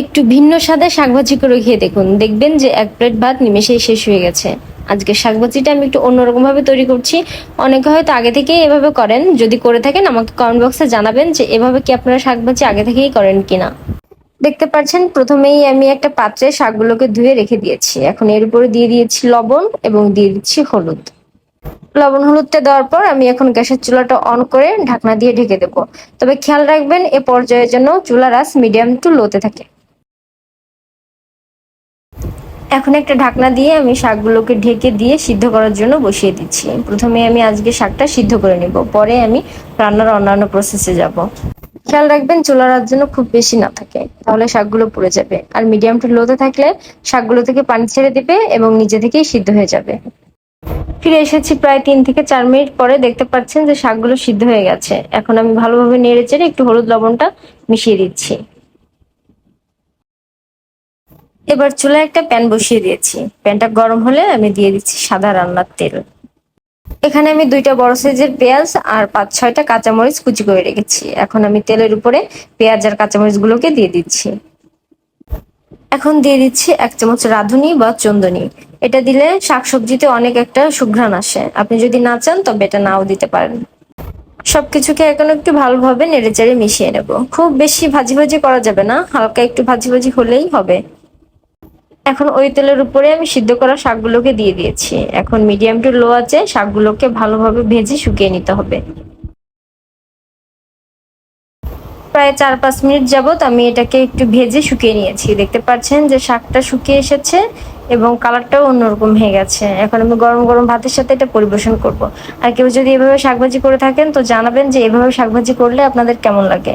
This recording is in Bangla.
একটু ভিন্ন স্বাদে শাকভাজি করে খেয়ে দেখুন। দেখবেন যে এক প্লেট ভাত নিমেষেই শেষ হয়ে গেছে। আজকে শাকভাজিটা আমি একটু অন্যরকম ভাবে তৈরি করছি। অনেকে হয়তো আগে থেকেই এভাবে করেন। যদি করে থাকেন, আমাকে কমেন্ট বক্সে জানাবেন যে এভাবে কি আপনারা শাকভাজি আগে থেকেই করেন কিনা। দেখতে পাচ্ছেন, প্রথমেই আমি একটা পাত্রে শাকগুলোকে ধুয়ে রেখে দিয়েছি। এখন এর উপরে দিয়ে দিয়েছি লবণ এবং দিয়ে দিচ্ছি হলুদ। লবণ হলুদটা দেওয়ার পর আমি এখন গ্যাসের চুলাটা অন করে ঢাকনা দিয়ে ঢেকে দেবো। তবে খেয়াল রাখবেন, এ পর্যায়ের জন্য চুলার আঁচ মিডিয়াম টু লোতে থাকে। এখন একটা ঢাকনা দিয়ে আমি শাকগুলোকে ঢেকে দিয়ে সিদ্ধ করার জন্য বসিয়ে দিচ্ছি। প্রথমে আমি আজকে শাকটা সিদ্ধ করে নিব, পরে আমি রান্নার অন্যান্য প্রসেসে যাব। খেয়াল রাখবেন চুলার যেন খুব বেশি না থাকে, তাহলে শাকগুলো পুড়ে যাবে। আর মিডিয়াম টু লোতে থাকলে শাকগুলো থেকে পানি ছেড়ে দিবে এবং নিজে থেকেই সিদ্ধ হয়ে যাবে। ফিরে এসেছি প্রায় তিন থেকে চার মিনিট পরে, দেখতে পাচ্ছেন যে শাকগুলো সিদ্ধ হয়ে গেছে। এখন আমি ভালোভাবে নেড়ে চেড়ে একটু হলুদ লবণটা মিশিয়ে দিচ্ছি। এবার চুলায় একটা প্যান বসিয়ে দিয়েছি। প্যানটা গরম হলে আমি দিয়ে দিচ্ছি সাদা রান্নার তেল। এখানে আমি দুইটা বড় সাইজের পেঁয়াজ আর পাঁচ ছয়টা কাঁচামরিচ কুচি করে রেখেছি। এখন আমি তেলের উপরে পেঁয়াজ আর কাঁচামরিচ গুলোকে দিয়ে দিচ্ছি। এখন দিয়ে দিচ্ছি এক চামচ রাঁধুনি বা চন্দনী। এটা দিলে শাকসবজিতে অনেক একটা সুঘ্রাণ আসে। আপনি যদি না চান, তবে এটা নাও দিতে পারেন। সবকিছুকে এখন একটু ভালোভাবে নেড়েচেড়ে মিশিয়ে নেব। খুব বেশি ভাজি ভাজি করা যাবে না, হালকা একটু ভাজি ভাজি হলেই হবে। এখন ওই তেলের উপরে আমি সিদ্ধ করা শাকগুলোকে দিয়ে দিয়েছি। এখন মিডিয়াম টু লো আছে, শাকগুলোকে ভালোভাবে ভেজে শুকিয়ে নিতে হবে। প্রায় চার পাঁচ মিনিট যাবত আমি এটাকে একটু ভেজে শুকিয়ে নিয়েছি। দেখতে পাচ্ছেন যে শাকটা শুকিয়ে এসেছে এবং কালারটাও অন্যরকম হয়ে গেছে। এখন আমি গরম গরম ভাতের সাথে এটা পরিবেশন করব। আর কেউ যদি এভাবে শাকভাজি করে থাকেন তো জানাবেন যে এভাবে শাকভাজি করলে আপনাদের কেমন লাগে।